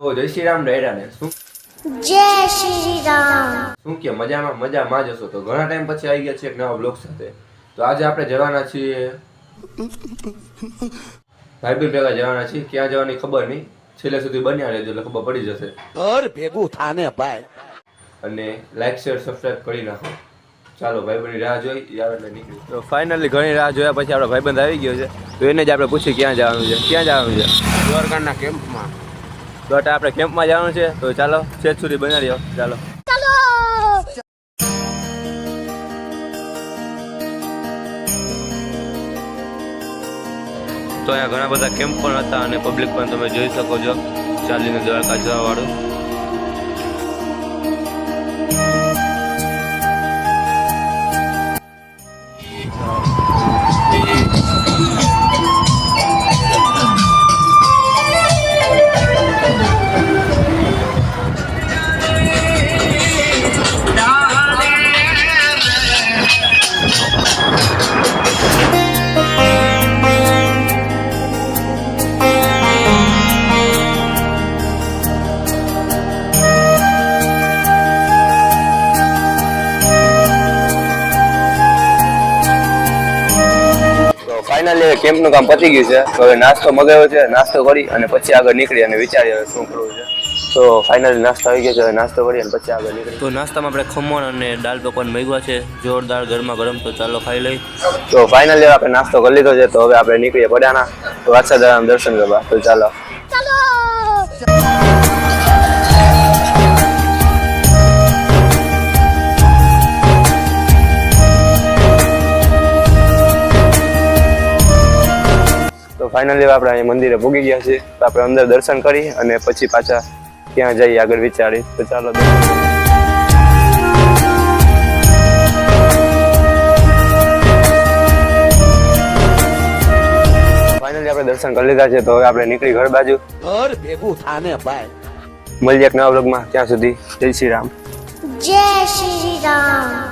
તો જય શ્રી રામ ડાયરાને શું? જય શ્રી રામ. શું કે મજામાં મજામાં જ હશો? તો ઘણા ટાઈમ પછી આવી ગયા છે એક નવા બ્લોગ સાથે. તો આજે આપણે જવાના છીએ. ભાઈબીન ભેગા જવાના છીએ. ક્યાં જવાની ખબર નહીં. છેલ્લે સુધી બન્યા રહેજો એટલે ખબર પડી જશે. ઘર ભેગું થાને ભાઈ. અને લાઈક શેર સબસ્ક્રાઇબ કરી નાખો. ચાલો ભાઈબંધની રાહ જોઈ આવે એટલે નીકળી તો ફાઇનલી ઘણી રાહ જોયા પછી આપણો ભાઈબંધ આવી ગયો છે. તો એને જ આપણે પૂછી ક્યાં જવાનું છે ક્યાં જવાનું છે? દ્વારકાના કેમ્પમાં તો આપણે કેમ્પમાં જવાનું છે તો ચાલો છેદ સુધી બના રહ્યો. ચાલો. તો અહીંયા ઘણા બધા કેમ્પ પણ હતા અને પબ્લિક પણ તમે જોઈ શકો છો. ચાલીને દ્વારકા જવા ફાઇનલી કેમ્પનું કામ પતી ગયું છે. તો હવે નાસ્તો મગાવ્યો છે નાસ્તો કરી અને પછી આગળ નીકળી અને વિચારીએ હવે શું કરવું છે. તો ફાઇનલી નાસ્તો આવી ગયો છે નાસ્તો કરી અને પછી આગળ નીકળી. તો નાસ્તામાં આપણે ખમણ અને દાળ પકવાન મેગવા છે. જોરદાર ગરમા ગરમ તો ચાલો ખાઈ લઈ તો ફાઇનલી આપણે નાસ્તો કરી લીધો છે તો હવે આપણે નીકળીએ પડ્યાના તો વાત્સાદારામ દર્શન કરવા. તો ચાલો. તો ફાઇનલી આપણે અહીંયા મંદિરે પૂગી ગયા છીએ. તો આપણે અંદર દર્શન કરી અને પછી પાછા ત્યાં જઈ આગળ વિચારી તો ચાલો ફાઇનલી આપણે દર્શન કરી લીધા છે તો હવે આપણે નીકળી ઘર બાજુ. ઘર ભેગું થાને ભાઈ. મળીએ એક નવા બ્લોગમાં ત્યાં સુધી જય શ્રી રામ. જય શ્રી રામ.